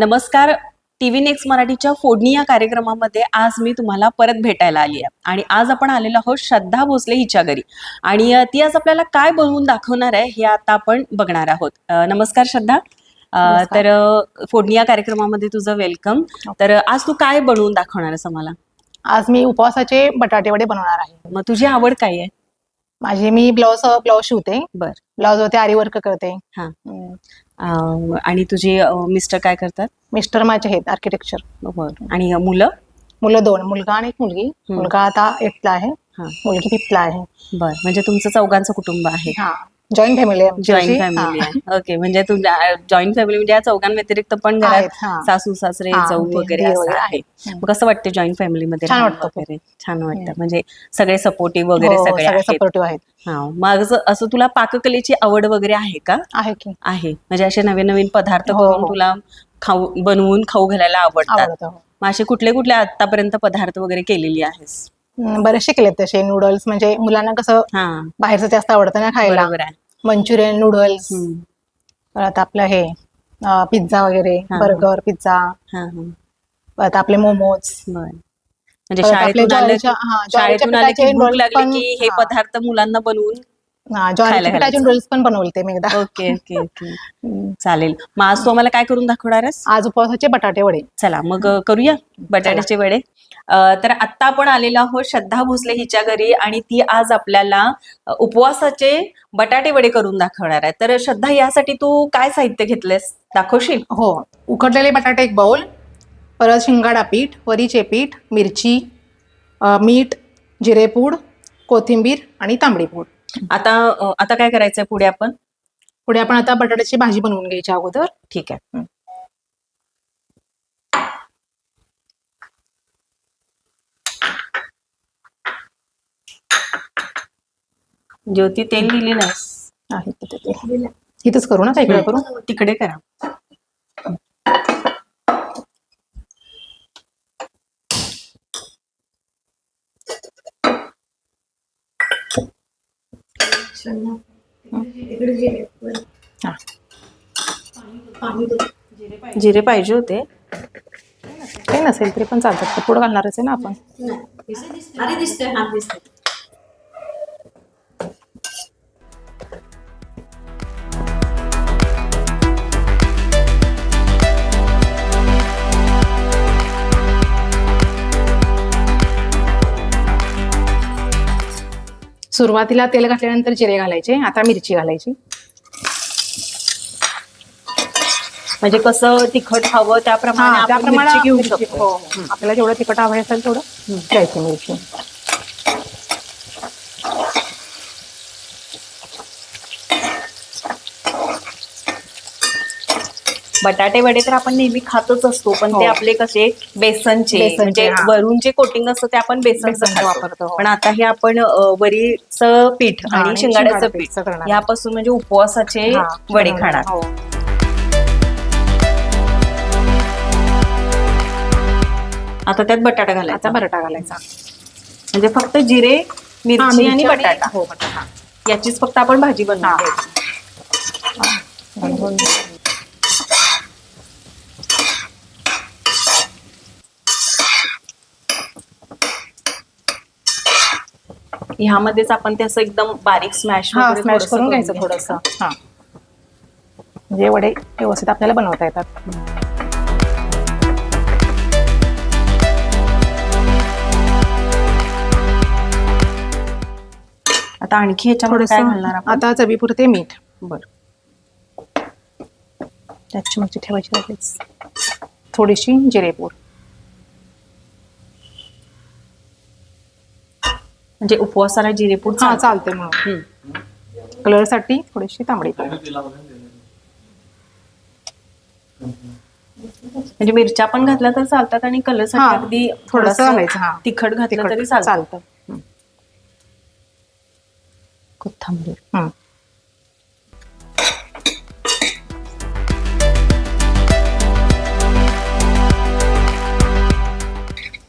नमस्कार. TV next मराठीच्या फोडणी या कार्यक्रमामध्ये आज मी तुम्हाला परत भेटायला आली आहे. आणि आज आपण आलेलो आहोत श्रद्धा भोसले हिच्या घरी. आणि ती आज आपल्याला काय बनवून दाखवणार आहे हे आता आपण बघणार आहोत. नमस्कार श्रद्धा. तर फोडणी या कार्यक्रमामध्ये तुझं वेलकम. तर अ, आज तू काय बनवून दाखवणार आहेस आम्हाला? आज मी उपवासाचे बटाटे वडे बनवणार आहे. मग तुझी आवड काय आहे? माझे मी ब्लाउज ब्लाउज शिवते. बर. ब्लाउज वरती आरी वर्क करते. हा. अ, आणि तुझे अ, मिस्टर काय करतात? मिस्टर माझे आहेत आर्किटेक्चर बरं. आणि मुलं? मुलं दोन मुलगा आणि एक मुलगी. मुलगा आता एटला आहे. हा. मुलगी फिफ्थला आहे. बर. म्हणजे तुमचं चौघांचं कुटुंब आहे. हा. Joint family joint. फॅमिली हा. आहे ओके म्हणजे तुझ्या जॉईंट फॅमिली म्हणजे या चौघांव्यतिरिक्त पण घरात हा. सासू सासरे हा, जाऊ दीर वगैरे असं आहे. मग कसं वाटतं जॉईंट फॅमिलीमध्ये खूप. वगैरे छान वाटतं म्हणजे सगळे सपोर्टिव्ह वगैरे हो, सगळे सपोर्टिव्ह आहेत हा मग असं- तुला पाककलेची आवड वगैरे आहे का आहे की आहे म्हणजे असे नवीन नवीन पदार्थ हो, करून हो. तुला खाऊ बनवून खाऊ घालायला आवडतात आवडतं हो. मग असे कुठले कुठले आतापर्यंत पदार्थ वगैरे केलेली आहेस बरेचसे केलेत तसे नूडल्स म्हणजे मुलांना कसं बाहेरचं जास्त आवडतं ना खायला. Manchurian noodles. परत आपलं हे पिझ्झा वगैरे. बर्गर पिझ्झा परत आपले मोमोज म्हणजे शाळेतून आले हा, की हे. पदार्थ मुलांना बनवून खायला घालायचं. नूडल्स पण बनवले मी एकदा. Okay okay okay. चालेल. मग आज तू आम्हाला काय करून दाखवणार आहेस? आज उपवासाचे बटाटे वडे. चला मग अ, करूया बटाट्याचे वडे. अ, तर आत्ता आपण आलेलो आहोत श्रद्धा भोसले हिच्या घरी आणि ती आज आपल्याला अ, उपवासाचे बटाटे वडे करून दाखवणार आहे. तर श्रद्धा यासाठी तू काय साहित्य घेतलेस दाखवशील? हो. उकडलेले बटाटे एक बाउल परत शिंगाडा पीठ वरीचे पीठ मिरची अ, मीठ जिरेपूड कोथिंबीर आणि तांबडी पूड. आता आता काय करायचंय पुढे आपण? पुढे आपण आता बटाट्याची भाजी बनवून घ्यायची अगोदर. ठीक आहे. हं. ज्योती तेल दिली नाहीस आहे तिथे ते. इथंच करू ना इकडे करू? तिकडे करा. हा. जिरे पाहिजे. होते. काही नसेल तरी पण चालतात. पुढं घालणारच आहे ना आपण. सुरुवातीला तेल घातल्यानंतर जिरे घालायचे आता मिरची घालायची. म्हणजे कसं तिखट हवं त्याप्रमाणे हा आपण त्याप्रमाणे मिरची घेऊ मिरची- शकतो. हो, हो. आपल्याला जेवढं तिखट हवं असेल तेवढं घ्यायची मिरची. बटाटे वडे तर आपण नेहमी खातच असतो पण ते हो. आपले कसे बेसनचे म्हणजे. वरून जे कोटिंग असतं ते आपण बेसनचं बेसनचं वापरतो हो. पण आता हे आपण वरीचं पीठ आणि शिंगाड्याचं शिंगाडं पीठ. यापासून म्हणजे उपवासाचे वडे. खाणार हो. आता त्यात बटाटा घालायचा आता बटाटा घालायचा म्हणजे फक्त जिरे मिरची आणि बटाटा हो बटाटा याचीच फक्त आपण भाजी. बनवतो ह्यामध्येच आपण ते असं एकदम बारीक स्मॅश हा स्मॅश करून घ्यायचं थोडस. हा. म्हणजे वडे व्यवस्थित आपल्याला बनवता येतात. आता आणखी ह्याच्यामध्ये काय घालणार थोडस आपण? आता चवीपुरते मीठ. बरं. त्यात चिमची ठेवायची लगेच थोडीशी जिरेपूड. म्हणजे उपवासाला जिरेपूड हा चालतं. म्हणून. कलरसाठी थोडीशी तांबडी पूड म्हणजे मिरच्या पण घातल्या तर चालतात आणि कलरसाठी अगदी थोडंसं हा. तिखट घातलं तरी चालतं चालतं हं. कोथंबीर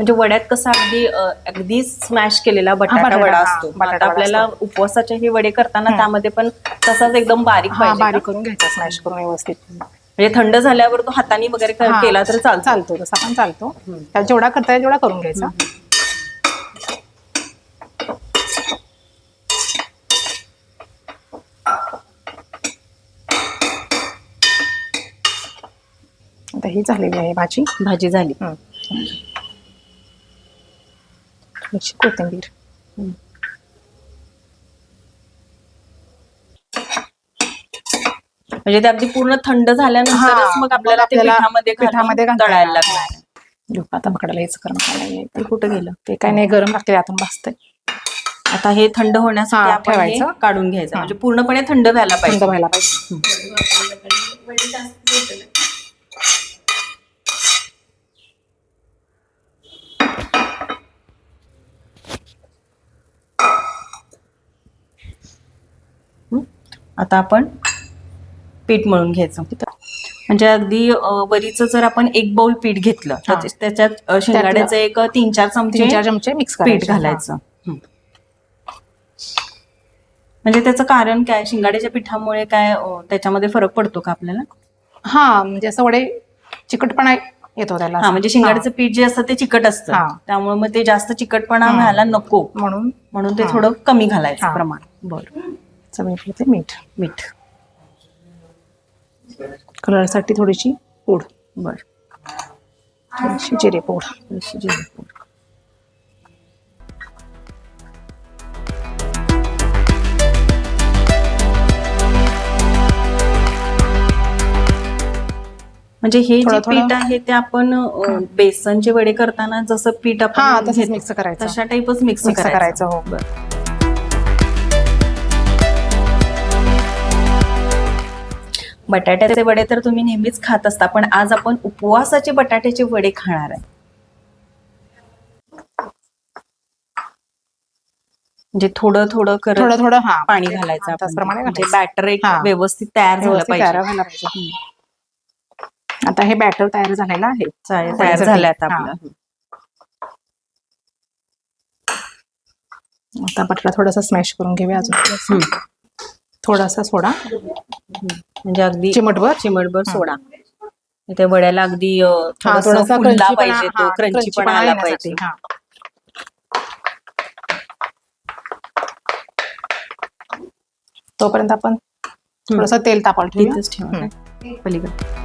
म्हणजे वड्यात कसं अगदी अगदी स्मॅश केलेला बटाटा वडा असतो. बटाटा आपल्याला उपवासाचे हे वडे करताना त्यामध्ये पण तसाच एकदम बारीक बारीक? करून घ्यायचा स्मॅश करून व्यवस्थित. म्हणजे थंड झाल्यावर तो हाताने वगैरे केला तर चालतो. चालतो तसा पण चालतो. त्याला जेवढा करता येईल तेवढा करून घ्यायचा. आता ही झालेली आहे भाजी. भाजी झाली. थोडीशी कोथिंबीर म्हणजे ते अगदी पूर्ण थंड झाल्यानंतरच मग आपल्याला ते आपल्याला पिठामध्ये पिठामध्ये तळायला. लागणार. आता पकडायला यायचं गरम करायला ते कुठं गेलं? ते काय नाही गरम लागते त्यातून भाजते आता हे थंड होण्यासाठी हा, आपण हे ठेवायचं. काढून घ्यायचं. म्हणजे पूर्णपणे थंड व्हायला थंड पाहिजे. व्हायला पाहिजे. आता आपण पीठ मळून घ्यायचं. म्हणजे अगदी वरीचं जर आपण एक बाउल पीठ घेतलं तर त्याच्यात शेंगाड्याचं एक तीन चार चमचे चार चमचे मिक्स पीठ घालायचं. म्हणजे त्याचं कारण काय? शिंगाड्याच्या पिठामुळे काय त्याच्यामध्ये फरक पडतो का आपल्याला? हा म्हणजे असं वडे चिकटपणा येतो त्याला हा म्हणजे शिंगाड्याचं पीठ जे असतं ते चिकट असतं. त्यामुळे मग ते जास्त चिकटपणा. व्हायला नको. म्हणून? म्हणून ते. थोडं कमी घालायचं. प्रमाण. बरं. चवीपुरते मीठ मीठ. कलरसाठी थोडीशी पूड बर. थोडीशी जिरे पूड थोडीशी जिरे पूड. म्हणजे हे जे पीठ आहे ते आपण बेसनचे वडे करताना जसं पीठ आपण मिक्स करायचं. तशा टाईपच मिक्स करायचं. हो. बटाट्याचे वडे तर तुम्ही नेहमीच खात असता पण आज आपण उपवासाचे बटाट्याचे वडे खाणार आहे म्हणजे थोडं थोडं करत थोडं थोडं हा पाणी घालायचं. त्याचप्रमाणे म्हणजे. बॅटर एक हा. व्यवस्थित तयार झालं व्यवस्थित तयार पाहिजे व्हायला पाहिजे आता हे बॅटर तयार झालेलं आहे चालेल, तयार झालं. आता हा. आपलं आता बटाटा थोडासा स्मॅश करून घेऊया अजून हम्म. थोडासा सोडा म्हणजे अगदी चिमटभर? चिमटभर सोडा. त्या वड्याला अगदी थोडंसं फुलला पाहिजे तो क्रंची पण आला. पाहिजे. तोपर्यंत आपण थोडस तेल तापाल ठेवूया? पलीकडे.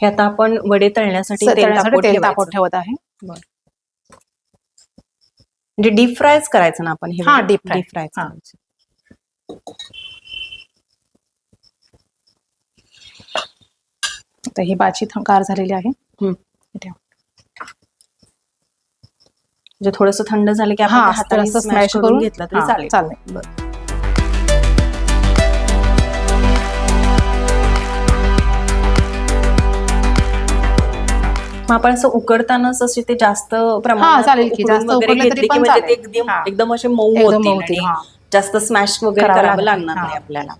हे आता आपण वडे तळण्यासाठी तेल. तापवत ठेवत आहे. म्हणजे डीप फ्रायच करायचं ना आपण हे. Deep fry हा. करायचे. ही भाजी गार झालेली आहे. म्हणजे थोडस थंड झालं की आपण स्मॅश करून घेतलं तरी चालेल चालेल मग आपण असं उकडतानाच असे ते जास्त प्रमाणात चालेल की, उकडून जास्त वगैरे उकडलं तरी घेतले की पण म्हणजे ते चालेल. एकदम हा. एकदम असे मऊ एकदम होतील मऊ होतील, आणि हा. जास्त स्मॅश वगैरे करावं करावं लागणार, लागणार हा. नाही आपल्याला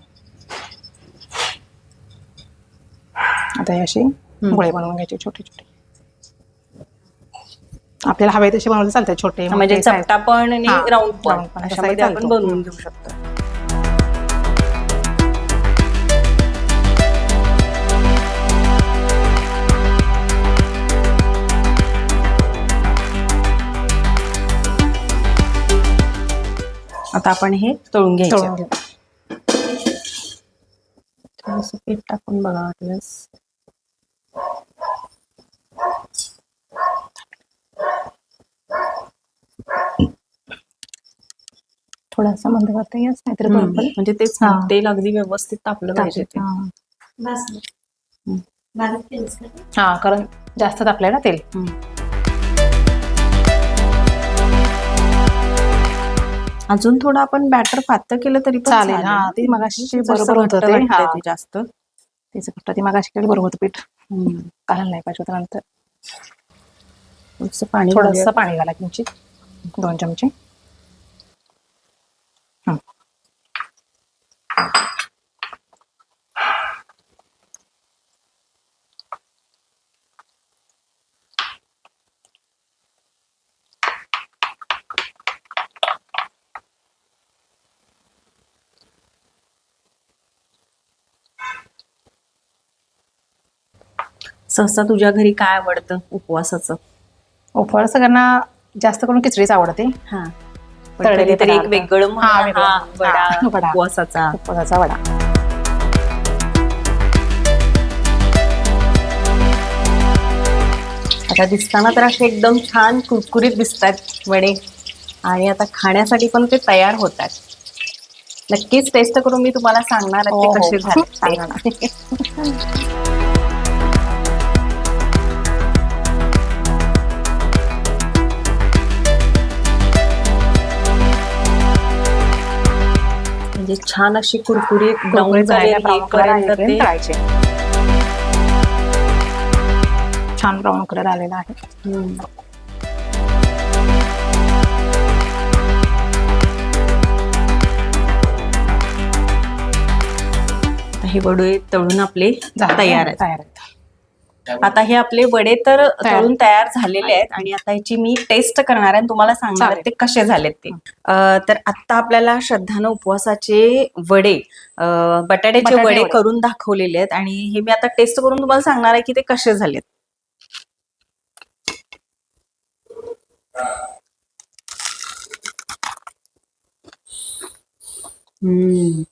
आता हे असे गोळे बनवून घ्यायचे छोटे छोटे आपल्याला हवे तसे बनवले चालतात छोटे म्हणजे मोठे size. चपटा पण आणि हा, राऊंड पण round पण, अशामध्ये तसाही आपण चालतो. बनवून घेऊ शकतो आता आपण हे तळून घ्यायचे. थोडंसं पीठ टाकून बघा वाटल्यास थोडासा मंद करता येस नाहीतर. बरोबर म्हणजे तेच हा. तेल अगदी व्यवस्थित तापलं पाहिजे ते. हा कारण जास्त तापलंय ना तेल. हम्म. अजून थोडं आपण बॅटर पातळ केलं तरी चालेल. हा ती मगाशी जसं बरोबर होतं घट्ट ते. वाटतंय हा. ते जास्त. तिचं घट्ट ती मगाशी केलं बरोबर होतं पीठ. कारण नाही पाहिजे होतं नंतर. थोडंसं पाणी थोडस घालूया. पाणी घाला किंचित दोन चमचे. हं. सहसा तुझ्या घरी काय आवडतं उपवासाचं उपवास सगळ्यांना जास्त करून खिचडीच आवडते हा पण तळलेले कधीतरी एक पदार्थ. वेगळं हा, म्हणा, वेगळं. हा, वडा हा, वडा. उपवासाचा उपवासाचा वडा आता दिसताना तर असे एकदम छान कुरकुरीत दिसतात वडे आणि आता खाण्यासाठी पण ते तयार होतात नक्कीच टेस्ट करून मी तुम्हाला सांगणार आहे हो, ते हो. कसे सांगा झाले म्हणजे छान अशी कुरकुरीत ब्राऊन तळायचे छान ब्राऊन कलर आलेला आहे. हे वडे तळून आपले तयार आहेत. आता हे आपले वडे तर तयार. तळून तयार झालेले आहेत आणि आता याची मी टेस्ट करणार आहे आणि तुम्हाला सांगणार. ते कसे झालेत ते अं, तर आता आपल्याला श्रद्धानं उपवासाचे वडे अं, बटाट्याचे बटाटे वडे वडे. करून दाखवलेले आहेत आणि हे मी आता टेस्ट करून तुम्हाला सांगणार आहे की ते कसे झालेत हम्म.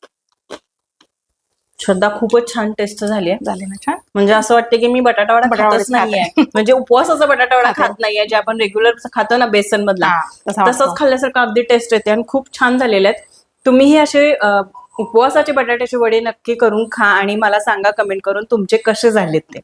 श्रद्धा खूपच छान टेस्ट झाली आहे. झाले ना छान? म्हणजे असं वाटतं की मी बटाटा वडा बटाटा खातच नाहीये. म्हणजे उपवासाचा बटाटा वडा खाते. नाहीये जे आपण रेग्युलर खातो ना बेसन मधला तसा तसंच. खाल्ल्यासारखं अगदी टेस्ट येते आणि खूप छान झालेले आहेत. तुम्हीही असे उपवासाचे बटाट्याचे वडे नक्की करून खा आणि मला सांगा कमेंट करून तुमचे कसे झालेत ते.